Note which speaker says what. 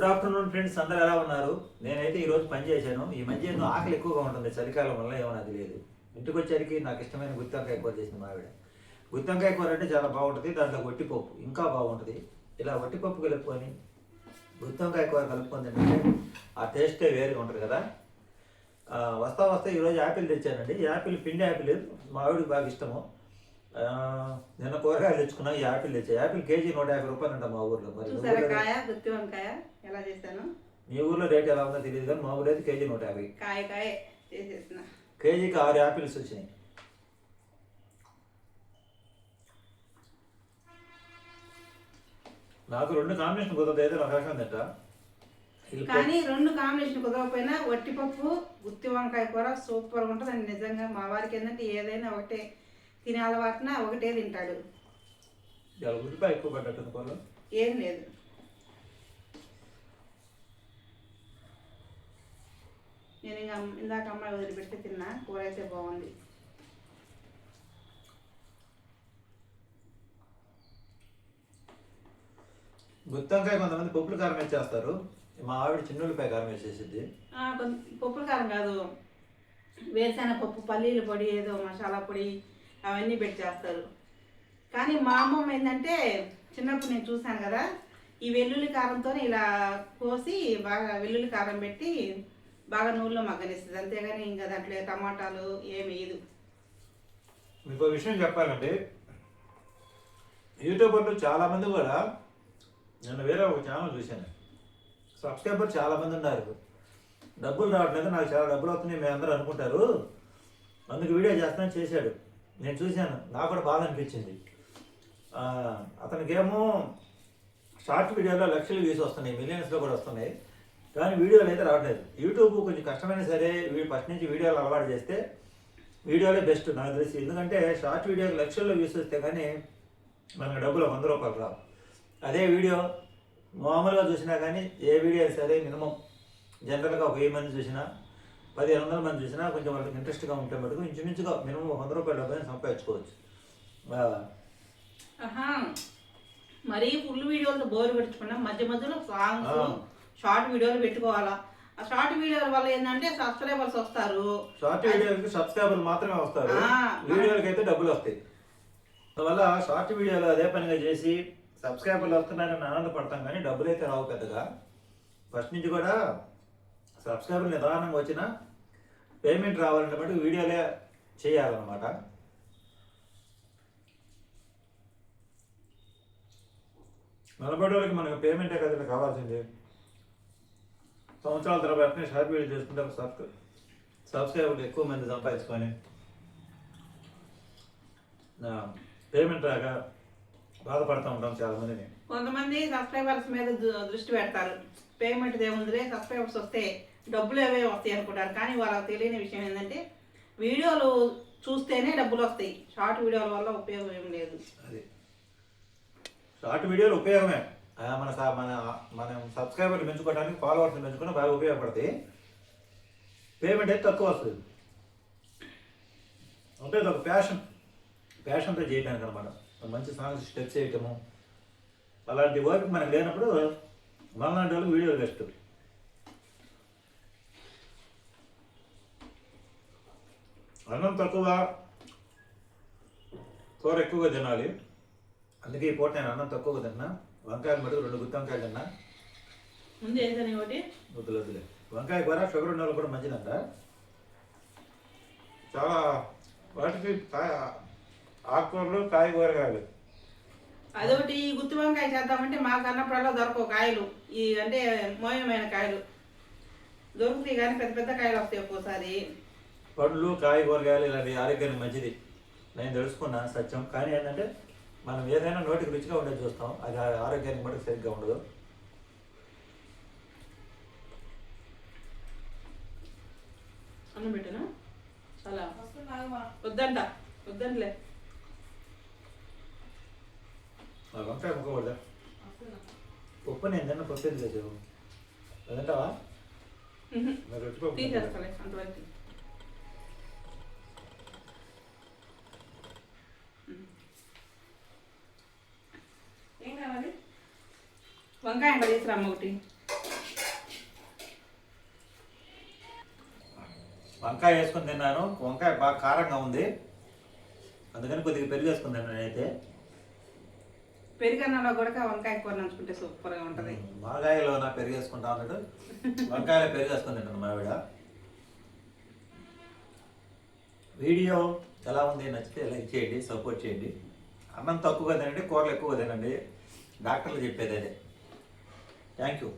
Speaker 1: Good afternoon friends అందరూ ఎలా ఉన్నారు? నేనైతే ఈరోజు రోజు పని చేశాను. ఈ మధ్య ఆకలి ఎక్కువగా ఉంటుంది. చలికాలం వల్ల ఏమైనా అది లేదు. ఇంటికి వచ్చేసరికి నాకు ఇష్టమైన గుత్తంకాయ కూర చేసింది మా ఆవిడ. గుత్తంకాయ కూర అంటే చాలా బాగుంటుంది. దాంట్లో వట్టిపప్పు ఇంకా బాగుంటుంది. ఇలా వట్టిపప్పు కలుపుకొని గుత్తంకాయ కూర కలుపుకొని తింటే ఆ టేస్టే వేరుగా ఉంటుంది కదా. వస్తా వస్తా ఈరోజు యాపిల్ తెచ్చానండి. ఈ యాపిల్ పిండి యాపిల్ మా ఆవిడకి బాగా ఇష్టము. నిన్న కూరగాయలు తెచ్చుకున్నా ఈ యాపిల్ తెచ్చా. యాపిల్ కేజీ నూట యాభై రూపాయలు అంట మా ఊర్లో. మరి
Speaker 2: కాయ గుత్తి వంకాయ ఎలా చేశాను?
Speaker 1: మీ ఊర్లో రేట్ ఎలా ఉందో తెలియదు కానీ మా ఊర్లో అయితే కేజీ నూట యాభై.
Speaker 2: కాయ కాయ చేసేసిన.
Speaker 1: కేజీకి ఆరు యాపిల్స్ వచ్చినాయి. నాకు రెండు కాంబినేషన్ కుదరదు అయితే నాకు రకం తింటా.
Speaker 2: కానీ రెండు కాంబినేషన్ కుదరకపోయినా వట్టిపప్పు గుత్తి వంకాయ కూర సూపర్ ఉంటుంది నిజంగా. మా వారికి ఏంటంటే ఏదైనా ఒకటే. తినే అలవాటున ఒకటే తింటాడు. ఏం లేదు. నేను ఇంకా ఇందాక అమ్మాయి వదిలిపెట్టి తిన్నా కూర అయితే బాగుంది.
Speaker 1: గుత్తంకాయ కొంతమంది పప్పులు కారం వేసేస్తారు మా ఆవిడ చిన్న ఉల్లిపాయ కారం
Speaker 2: కొంత పప్పుల కారం కాదు. వేరుశెనగ పప్పు పల్లీల పొడి ఏదో మసాలా పొడి అవన్నీ పెట్టి చేస్తారు కానీ మా అమ్మమ్మ ఏంటంటే చిన్నప్పుడు నేను చూశాను కదా ఈ వెల్లుల్లి కారంతో ఇలా కోసి బాగా వెల్లుల్లి కారం పెట్టి బాగా నూనెలో మగ్గనిస్తుంది. అంతేగాని ఇంకా దాంట్లో టమాటాలు ఏమి వేయదు.
Speaker 1: ఇంకో విషయం చెప్పాలండి. యూట్యూబర్లు చాలా మంది కూడా నేను వేరే ఒక ఛానల్ చూశాను. సబ్స్క్రైబర్ చాలా మంది ఉన్నారు. డబ్బులు రావట్లేదు నాకు చాలా డబ్బులు వస్తున్నాయి మేము అందరూ అనుకుంటారు. అందుకు వీడియో చేస్తానని చేశాడు. నేను చూశాను. నాకు కూడా బాధ అనిపించింది. అతనికేమో షార్ట్ వీడియోలో లక్షలు వ్యూస్ వస్తున్నాయి. మిలియన్స్లో కూడా వస్తున్నాయి. కానీ వీడియోలు అయితే రావట్లేదు. యూట్యూబ్ కొంచెం కష్టమైనా సరే వీ- ఫస్ట్ నుంచి వీడియోలు అలవాటు చేస్తే వీడియోలే బెస్ట్ నాకు తెలిసి ఎందుకంటే షార్ట్ వీడియోకి లక్షల్లో వ్యూస్ వస్తే కానీ మనకు డబ్బులు వంద రూపాయలు రావు. అదే వీడియో మామూలుగా చూసినా కానీ ఏ వీడియో సరే మినిమం జనరల్గా ఒక వెయ్యి మంది చూసినా పదిహేను వందల మంది చూసినా కొంచెం వాళ్ళకి ఇంట్రెస్ట్గా ఉంటే మటుకు ఇంచుమించుగా మినిమం వంద రూపాయల డబ్బుని సంపాదించుకోవచ్చు.
Speaker 2: మరీ ఫుల్ వీడియోలతో బోర్ పెట్టుకున్నా మధ్య మధ్యలో సాంగ్స్. షార్ట్ వీడియోలు పెట్టుకోవాలా. ఆ షార్ట్ వీడియోల వల్ల ఏంటంటే సబ్స్క్రైబర్స్ వస్తారు.
Speaker 1: షార్ట్ వీడియోలకి సబ్స్క్రైబర్లు మాత్రమే వస్తారు. వీడియోలకి అయితే డబ్బులు వస్తాయి. అందువల్ల షార్ట్ వీడియోలు అదే పనిగా చేసి సబ్స్క్రైబర్లు వస్తున్నారని ఆనందపడతాం కానీ డబ్బులు అయితే రావు పెద్దగా. ఫస్ట్ నుంచి కూడా సబ్స్క్రైబర్లు నిదానంగా వచ్చినా పేమెంట్ రావాలంటే మటుకు వీడియోలే చేయాలన్నమాట. నలభై రోజులకి మనకు పేమెంటే కదా కావాల్సింది. సంవత్సరాల తర్వాత అట్నే షార్ట్ వీడియో చేసుకుంటే సబ్ సబ్స్క్రైబర్లు ఎక్కువ మంది సంపాదించుకొని పేమెంట్ రాక బాధపడుతూ ఉంటాం చాలా మందిని
Speaker 2: కొంతమంది సబ్స్క్రైబర్స్ మీద దృష్టి పెడతారు. పేమెంట్ ఏముందిలే సబ్స్క్రైబర్స్ వస్తే డబ్బులు ఏవే వస్తాయి అనుకుంటారు. కానీ వాళ్ళకి తెలియని విషయం ఏంటంటే వీడియోలు చూస్తేనే డబ్బులు వస్తాయి. షార్ట్ వీడియోల వల్ల ఉపయోగం ఏం లేదు.
Speaker 1: అది. షార్ట్ వీడియోలు ఉపయోగమే. మన మన మనం సబ్స్క్రైబర్లు పెంచుకోవడానికి ఫాలోవర్స్ పెంచుకుని బాగా ఉపయోగపడతాయి. పేమెంట్ అయితే తక్కువ వస్తుంది. అంటే ఇది ఒక ప్యాషన్. ప్యాషన్తో చేయడానికి అనమాట మంచి సాంగ్స్ స్టెప్స్ చేయటము. అలాంటి వర్క్ మనకు లేనప్పుడు మనలాంటి వాళ్ళకి వీడియోలు బెస్ట్ అన్నం తక్కువ కూర ఎక్కువగా తినాలి. అందుకే ఈ పూట నేను అన్నం తక్కువగా తిన్నా. వంకాయలు మటుకు రెండు గుత్తి వంకాయలు తిన్నా. వద్దులు వద్దులే. వంకాయ కూర షుగర్ ఉన్న వాళ్ళు కూడా మంచిదంట. చాలా వాటికి ఆకుకూరలు కాయగూరగాయలు.
Speaker 2: అదొకటి ఈ గుత్తి వంకాయ చేద్దామంటే మాకు అన్నప్పుడల్లా దొరకవు కాయలు. ఈ అంటే మోయమైన కాయలు. దొరుకుతాయి కానీ పెద్ద పెద్ద కాయలు వస్తాయి ఒక్కోసారి.
Speaker 1: పండ్లు కాయగూరగాయలు ఇలాంటి ఆరోగ్యానికి మంచిది. నేను తెలుసుకున్నా సత్యం. కానీ ఏంటంటే మనం ఏదైనా నోటికి రుచిగా ఉండేది చూస్తాం. అది ఆరోగ్యానికి మటుకు సరిగ్గా ఉండదు.
Speaker 2: అన్నం పెట్టనా? చాలా. వద్దంట. వద్దంటలే.
Speaker 1: వంకాయ ముక్క పడదా నేను తిన్న పప్పు ఎందుకు లేదు అదంటావా మరి రొట్టె పప్పు
Speaker 2: ఏం కావాలి? వంకాయ ఎంత తీసుకురామ్మ ఒకటి.
Speaker 1: వంకాయ వేసుకొని తిన్నాను. వంకాయ బాగా కారంగా ఉంది. అందుకని కొద్దిగా పెరుగు వేసుకుని తిన్నాను నేనైతే.
Speaker 2: పెరుగన్నంలో కూడా వంకాయ కూర నంచుకుంటే సూపర్గా ఉంటుంది.
Speaker 1: మాగాయలో నా పెరుగు వేసుకుంటా అన్నట్టు వంకాయలో పెరుగు వేసుకొని తింటాను మావిడ వీడియో ఎలా ఉంది నచ్చితే లైక్ చేయండి సపోర్ట్ చేయండి. అన్నం తక్కువగా తినండి కూరలు ఎక్కువగా తినండి. డాక్టర్లు చెప్పేది అదే. Thank you